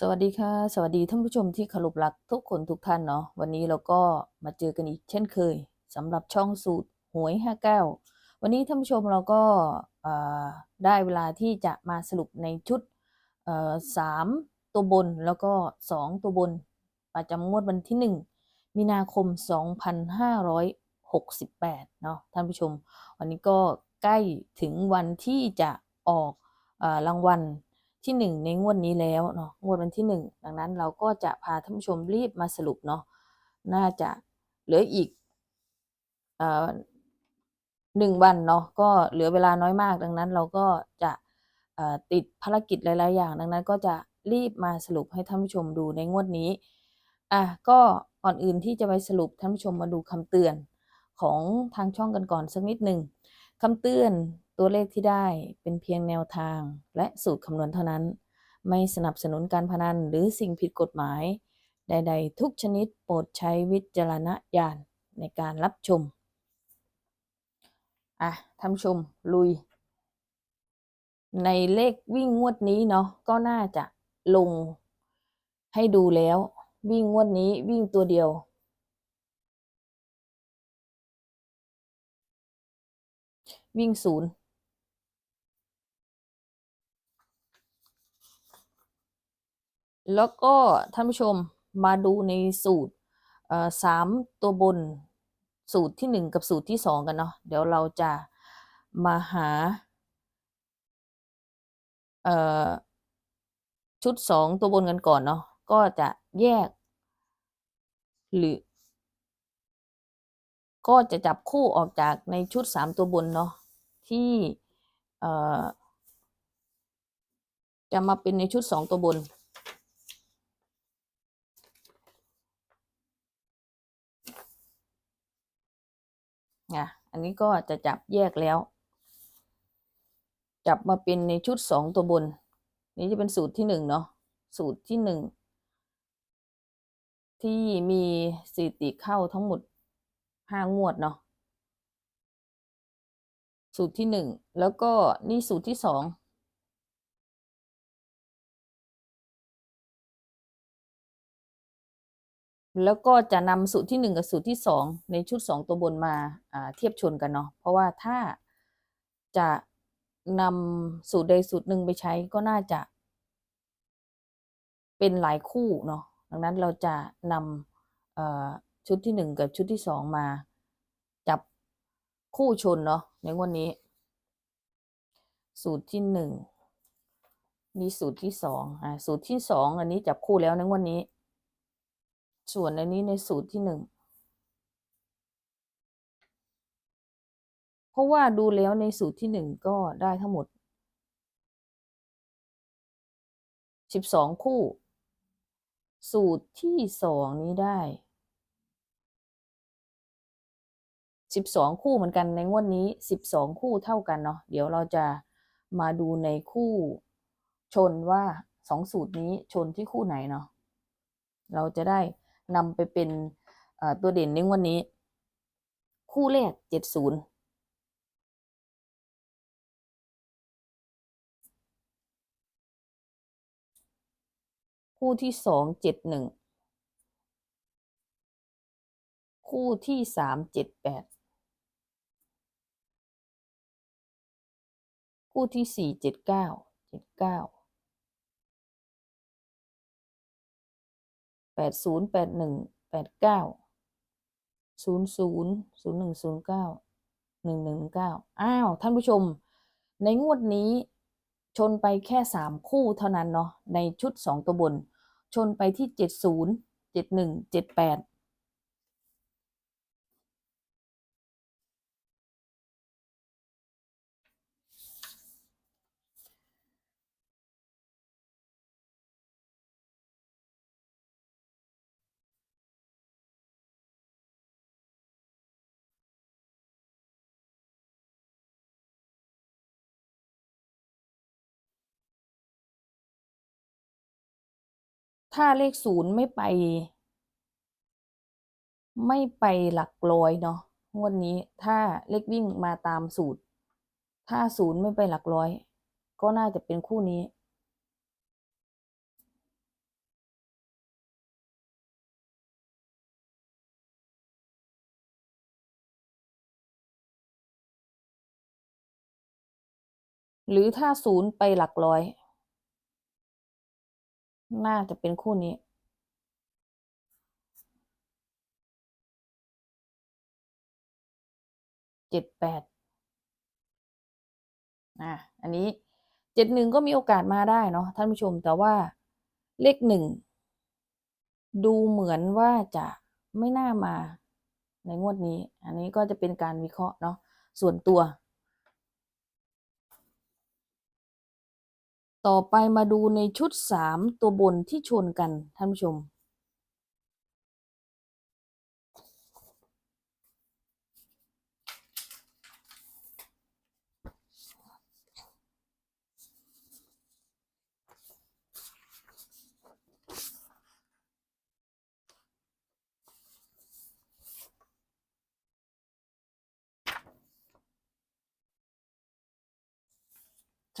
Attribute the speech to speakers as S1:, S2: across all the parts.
S1: สวัสดีค่ะ สวัสดีท่านผู้ชมที่เคารพรักทุกคนทุกท่านเนาะวันนี้เราก็มาเจอกันอีกเช่นเคยสำหรับช่องสูตรหวยห้าเก้าวันนี้ท่านผู้ชมเราก็ได้เวลาที่จะมาสรุปในชุดสามตัวบนแล้วก็สองตัวบน ประจำงวดวันที่หนึ่งมีนาคม 2568 เนาะท่านผู้ชม วันนี้ก็ใกล้ถึงวันที่จะออกอรางวัล ที่หนึ่งในงวดนี้แล้วเนาะงวดวันที่หนึ่งดังนั้นเราก็จะพาท่านผู้ชมรีบมาสรุปเนาะน่าจะเหลืออีกเอ่อหนึ่งวันเนาะก็เหลือเวลาน้อยมาก ดังนั้นเราก็จะติดภารกิจหลาย ๆ อย่าง ดังนั้นก็จะรีบมาสรุปให้ท่านผู้ชมดูในงวดนี้อะก็ก่อนอื่นที่จะไปสรุปท่านผู้ชมมาดูคำเตือนของทางช่องกันก่อนสักนิดหนึ่งคำเตือน ตัวเลขที่ได้เป็นเพียงแนวทาง และสูตรคำนวณเท่านั้น ไม่สนับสนุนการพนันหรือสิ่งผิดกฎหมาย ใด ๆ ทุกชนิดโปรดใช้วิจารณญาณในการรับชม อะท่านผู้ชม ลุย ในเลขวิ่งงวดนี้เนาะก็น่าจะลงให้ดูแล้ว วิ่งงวดนี้วิ่งตัวเดียววิ่งศูนย์ แล้วก็ท่านผู้ชมมาดูในสูตรสามตัวบนสูตรที่หนึ่งกับสูตรที่สองกันเนาะเดี๋ยวเราจะมาหาชุดสองตัวบนกันก่อนเนาะก็จะแยก หรือ ก็จะจับคู่ออกจากในชุดสามตัวบนเนาะที่จะมาเป็นในชุดสองตัวบน อะอันนี้ก็จะจับแยกแล้ว จับมาเป็นในชุดสองตัวบน นี้จะเป็นสูตรที่หนึ่งเนาะสูตรที่หนึ่งที่มีสถิติเข้าทั้งหมดห้างวดเนาะสูตรที่หนึ่งแล้วก็นี่สูตรที่สอง แล้วก็จะนำสูตรที่หนึ่งกับสูตรที่สองในชุดสองตัวบนมาเทียบชนกันเนาะเพราะว่าถ้าจะนำสูตรใดสูตรหนึ่งไปใช้ก็น่าจะ เป็นหลายคู่เนาะดังนั้นเราจะนำชุดที่หนึ่งกับชุดที่สองมา จับคู่ชนเนาะในงวันนี้ สูตรที่หนึ่งนี่สูตรที่สองอ่าสูตรที่สองอันนี้จับคู่แล้วในงวันนี้ ส่วนอันนี้ในสูตรที่หนึ่ง เพราะว่าดูแล้วในสูตรที่หนึ่งก็ได้ทั้งหมดสิบสองคู่ สูตรที่สองนี้ได้สิบสองคู่เหมือนกันในงวดนี้สิบสองคู่เท่ากันเนาะเดี๋ยวเราจะมาดูในคู่ชนว่าสองสูตรนี้ชนที่คู่ไหนเนาะเราจะได้ นำไปเป็นตัวเด่นในวันนี้ คู่แรกเจ็ดศูนย์คู่ที่สองเจ็ดหนึ่งคู่ที่สามเจ็ดแปดคู่ที่สี่เจ็ดเก้าเจ็ดเก้า แปดศูนย์แปดหนึ่งแปดเก้าศูนย์ศูนย์ศูนย์หนึ่งศูนย์เก้าหนึ่งหนึ่งเก้าอ้าว ท่านผู้ชม ในงวดนี้ชนไปแค่สามคู่เท่านั้นเนาะในชุดสองตัวบน ชนไปที่เจ็ดศูนย์เจ็ดหนึ่งเจ็ดแปด ถ้าเลขศูนย์ไม่ไป ไม่ไปหลักร้อยเนาะงวดนี้ถ้าเลขวิ่งมาตามสูตร ถ้าศูนย์ไม่ไปหลักร้อย ก็น่าจะเป็นคู่นี้ หรือถ้าศูนย์ไปหลักร้อย น่าจะเป็นคู่นี้ เจ็ดแปดอะอันนี้เจ็ดหนึ่งก็มีโอกาสมาได้เนาะท่านผู้ชมแต่ว่าเลขหนึ่ง ดูเหมือนว่าจะไม่น่ามาในงวดนี้ อันนี้ก็จะเป็นการวิเคราะห์เนาะส่วนตัว ต่อไปมาดูในชุดสามตัวบนที่ชนกันท่านผู้ชม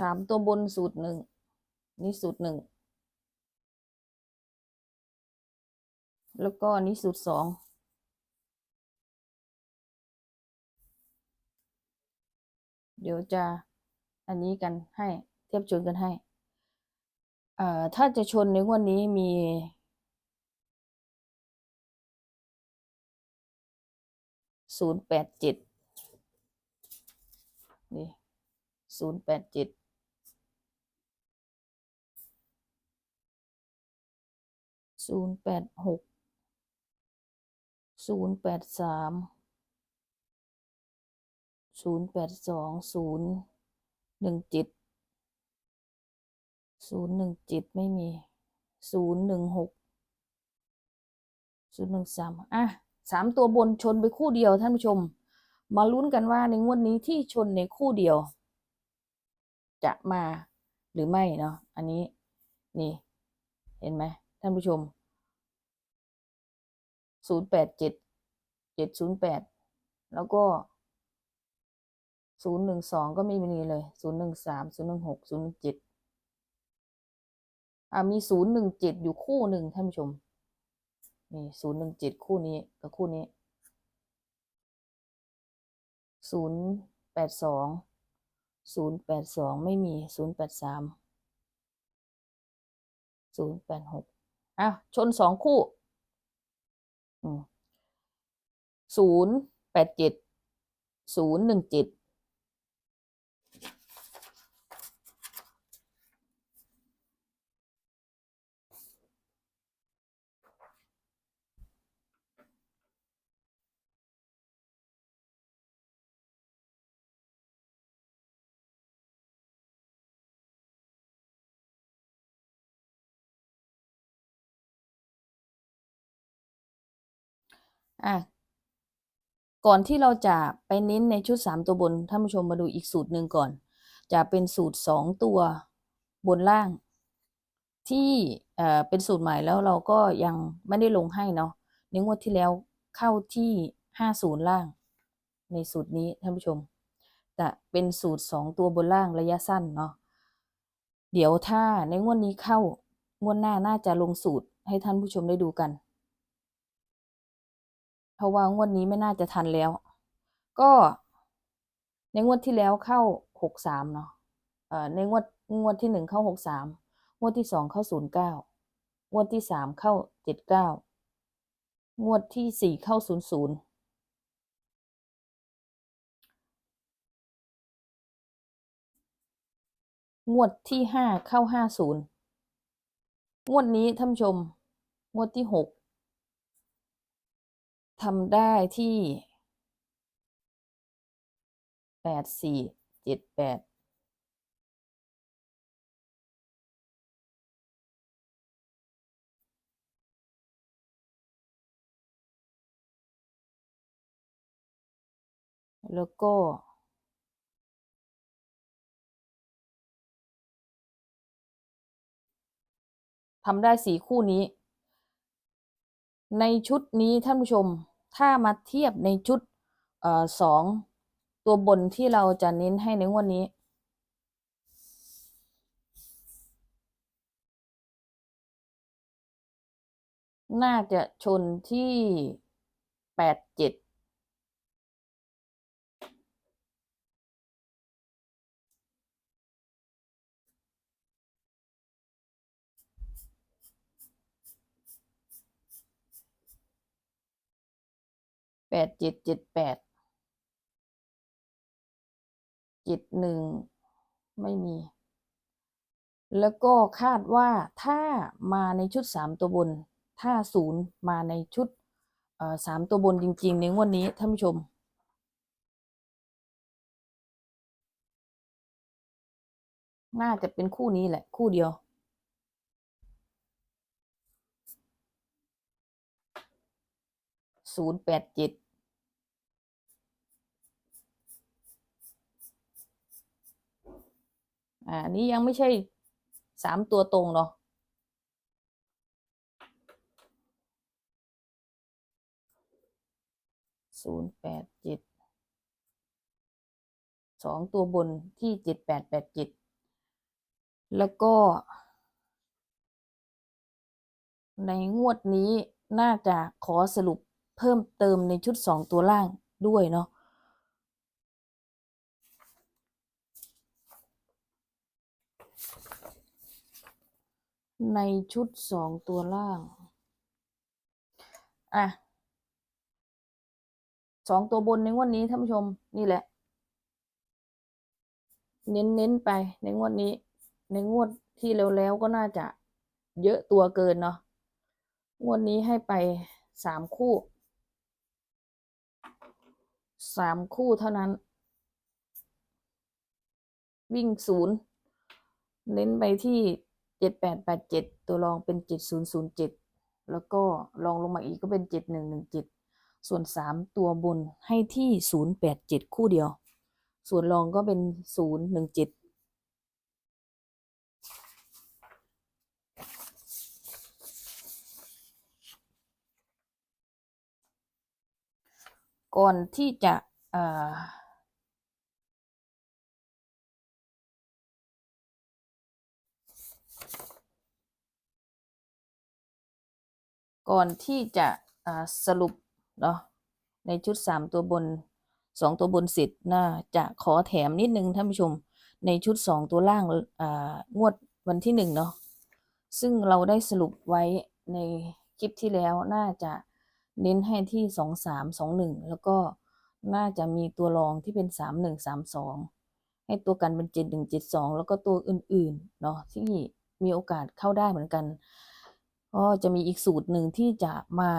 S1: สามตัวบนสูตรหนึ่ง นี่สูตรหนึ่ง แล้วก็นนี้สูตรสอง เดี๋ยวจะอันนี้กันให้เทียบชนกันให้ เอ่อ ถ้าจะชนในงวดนี้มีศูนย์แปดเจ็ดนี่ศูนย์แปดเจ็ด ศูนย์แปดหกศูนย์แปดสามศูนย์แปดสองศูนย์หนึ่งจ็ดศูนย์หนึ่งจ็ดไม่มีศูนย์หนึ่งหกศูนย์หนึ่งสามอะสามตัวบนชนไปคู่เดียวท่านผู้ชม มาลุ้นกันว่าในงวดนี้ที่ชนในคู่เดียว จะมาหรือไม่เนาะอันนี้นี่ เห็นไหมท่านผู้ชม ศูนย์แปดเจ็ดเจ็ดศูนย์แปดแล้วก็ศูนย์หนึ่งสองก็ไม่มีเลยศูนย์หนึ่งสามศูนย์หนึ่งหกศูนย์หนึ่งเจ็ดอ่ามีศูนย์หนึ่งเจ็ดอยู่คู่หนึ่งท่านผู้ชมนี่ศูนย์หนึ่งเจ็ดคู่นี้กับคู่นี้ศูนย์แปดสองศูนย์แปดสองไม่มีศูนย์แปดสามศูนย์แปดหกอะชนสองคู่ ศูนย์แปดเจ็ดศูนย์หนึ่งเจ็ด อะก่อนที่เราจะไปเน้นในชุดสามตัวบนท่านผู้ชมมาดูอีกสูตรหนึ่งก่อน จะเป็นสูตรสองตัวบนล่าง ที่เอ่อเป็นสูตรใหม่แล้วเราก็ยังไม่ได้ลงให้เนาะในงวดที่แล้วเข้าที่ห้าศูนย์ล่าง ในสูตรนี้ท่านผู้ชมจะเป็นสูตรสองตัวบนล่างระยะสั้นเนาะเดี๋ยวถ้าในงวดนี้เข้างวดหน้าน่าจะลงสูตรให้ท่านผู้ชมได้ดูกัน เพราะว่างวดนี้ไม่น่าจะทันแล้ว ก็ในงวดที่แล้วเข้าหกสามเนาะเอ่อในงวดงวดที่หนึ่งเข้าหกสามงวดที่สองเข้าศูนย์เก้างวดที่สามเข้าเจ็ดเก้างวดที่สี่เข้าศูนย์ศูนย์งวดที่ห้าเข้าห้าศูนย์งวดนี้ท่านชม งวดที่หก ทำได้ที่แปดสี่เจ็ดแปดแล้วก็ทำได้สี่คู่นี้ ในชุดนี้ท่านผู้ชมถ้ามาเทียบในชุดอสองตัวบนที่เราจะเน้นให้ในงวดนี้ น่าจะชนที่แปดเจ็ด ดเจ็ดเจ็ดแปดเจ็ดหนึ่งไม่มี แล้วก็คาดว่าถ้ามาในชุดสามตัวบน ถ้าศูนย์มาในชุดสามตัวบนจริงๆ ในงวดนี้ท่านผู้ชม น่าจะเป็นคู่นี้แหละ คู่เดียวศูนย์แปดเจ็ด อ่าอันนี้ยังไม่ใช่สามตัวตรงเนาะศูนย์แปดเจ็ดสองตัวบนที่เจ็ดแปดแปดเจ็ดแล้วก็ ในงวดนี้น่าจะขอสรุปเพิ่มเติมในชุดสองตัวล่างด้วยเนาะ ในชุดสองตัวล่าง อะสองตัวบนในงวดนี้ท่านผู้ชมนี่แหละ เน้นเน้นไปในงวดนี้ ในงวดที่แล้วแล้วก็น่าจะเยอะตัวเกินเนาะงวดนี้ให้ไปสามคู่สามคู่เท่านั้น วิ่งศูนย์เน้นไปที่ เจ็ดแปดแปดเจ็ดตัวรองเป็นเจ็ดศูนย์ศูนย์เจ็ดแล้วก็ลองลงมาอีกก็เป็นเจ็ดหนึ่งหนึ่งเจ็ดส่วนสามตัวบนให้ที่ศูนย์แปดเจ็ดคู่เดียว ส่วนรองก็เป็นศูนย์หนึ่งเจ็ดก่อนที่จะเอ่อ ก่อนที่จะสรุปเนาะในชุดสามตัวบนสองตัวบนสิทธิ์น่าจะขอแถมนิดนึงท่านผู้ชมในชุดสองตัวล่างงวดวันที่หนึ่งเนาะซึ่งเราได้สรุปไว้ในคลิปที่แล้วน่าจะเน้นให้ที่สองสามสองหนึ่งแล้วก็น่าจะมีตัวรองที่เป็นสามหนึ่งสามสองให้ตัวกันเป็นเจ็ดหนึ่งเจ็ดสองแล้วก็ตัวอื่นๆเนาะที่มีโอกาสเข้าได้เหมือนกัน ก็จะมีอีกสูตรหนึ่งที่จะมา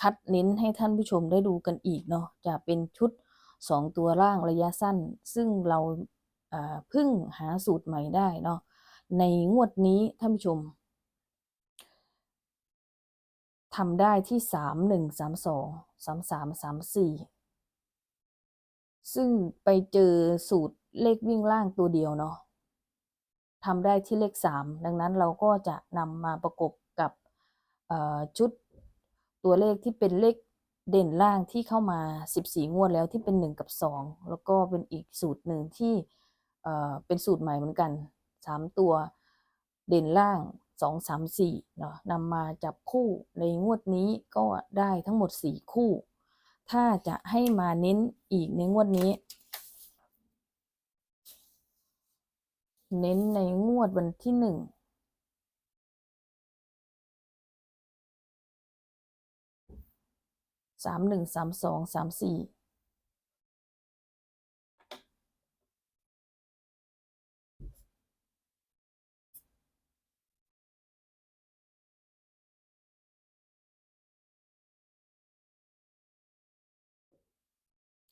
S1: คัดเน้นให้ท่านผู้ชมได้ดูกันอีกเนาะจะเป็นชุดสองตัวล่างระยะสั้น ซึ่งเราเพิ่งหาสูตรใหม่ได้เนาะในงวดนี้ท่านผู้ชมทำได้ที่สามหนึ่งสามสองสามสามสามสี่ซึ่งไปเจอสูตรเลขวิ่งล่างตัวเดียวเนาะทำได้ที่เลขสามดังนั้นเราก็จะนำมาประกบกับ ชุดตัวเลขที่เป็นเลขเด่นล่างที่เข้ามา 14 งวดแล้วที่เป็น 1 กับ 2 แล้วก็เป็นอีกสูตรหนึ่งที่เป็นสูตรใหม่เหมือนกัน 3 ตัวเด่นล่าง 2 3 4เนาะนำมาจับคู่ในงวดนี้ก็ได้ทั้งหมด 4 คู่ ถ้าจะให้มาเน้นอีกในงวดนี้ เน้นในงวดวันที่ 1 สามหนึ่งสามสองสามสี่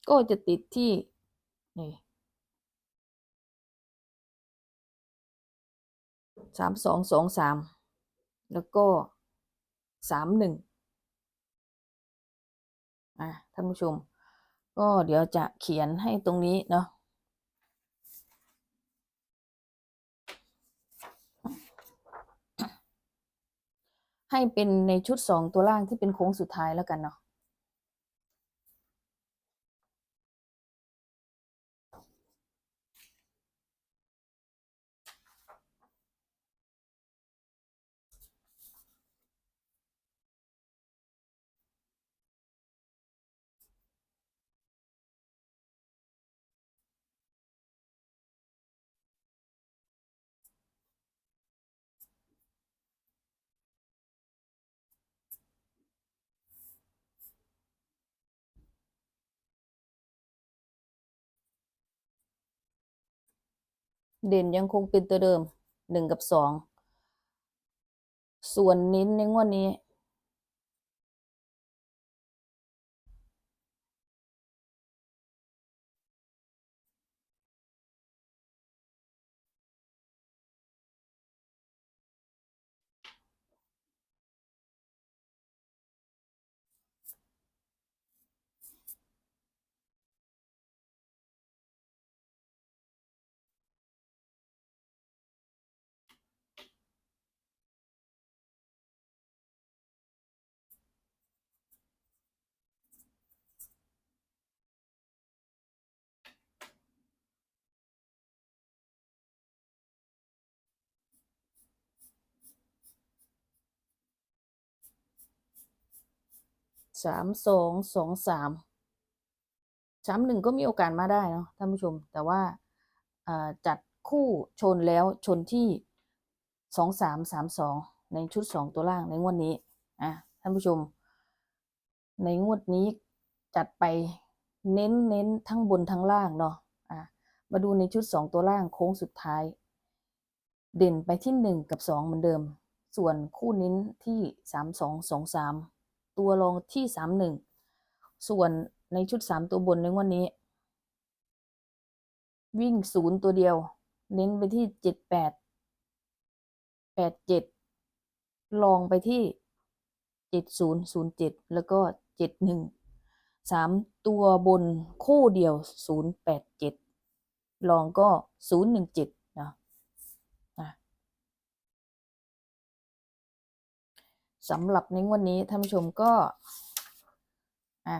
S1: ก็จะติดที่นี่สามสองสองสามแล้วก็สามหนึ่ง อะท่านผู้ชม ก็เดี๋ยวจะเขียนให้ตรงนี้เนาะให้เป็นในชุดสองตัวล่างที่เป็นโค้งสุดท้ายแล้วกันเนาะ เด่นยังคงเป็นตัวเดิมหนึ่งกับสองส่วนนิ้นในงวดนี้ สามสองสองสามสามหนึ่งก็มีโอกาสมาได้เนาะท่านผู้ชม แต่ว่าจัดคู่ชนแล้วชนที่สองสามสามสองในชุดสองตัวล่างในงวดนี้อะท่านผู้ชม ในงวดนี้จัดไปเน้นเน้นทั้งบนทั้งล่างเนาะอะมาดูในชุดสองตัวล่างโค้งสุดท้าย เด่นไปที่หนึ่งกับสองเหมือนเดิม ส่วนคู่เน้นที่สามสองสองสาม ตัวรองที่สามหนึ่งส่วนในชุดสามตัวบนในวันนี้ วิ่งศูนย์ตัวเดียว เน้นไปที่เจ็ดแปดแปดเจ็ดลองไปที่เจ็ดศูนย์ศูนย์เจ็ดแล้วก็เจ็ดหนึ่งสามตัวบนคู่เดียวศูนย์แปดเจ็ดลองก็ศูนย์หนึ่งเจ็ดนะนะ สำหรับในวันนี้ท่านผู้ชมก็อะ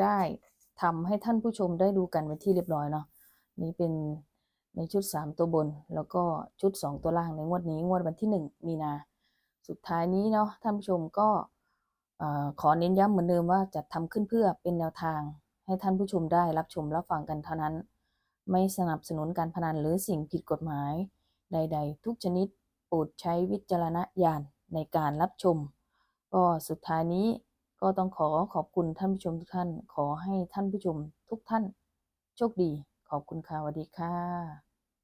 S1: ได้ทำให้ท่านผู้ชมได้ดูกันเป็นที่เรียบร้อยเนาะนี่เป็นในชุดสามตัวบน แล้วก็ชุดสองตัวล่างในงวดนี้งวดวันที่หนึ่งมีนา สุดท้ายนี้เนาะท่านผู้ชมก็ขอเน้นย้ำเหมือนเดิมว่าจัดทำขึ้นเพื่อเป็นแนวทาง ให้ท่านผู้ชมได้รับชมรับฟังกันเท่านั้น ไม่สนับสนุนการพนันหรือสิ่งผิดกฎหมาย ใด ๆ ทุกชนิดโปรดใช้วิจารณญาณ ในการรับชม ก็สุดท้ายนี้ก็ต้องขอขอบคุณท่านผู้ชมทุกท่าน ขอให้ท่านผู้ชมทุกท่านโชคดี ขอบคุณค่ะสวัสดีค่ะ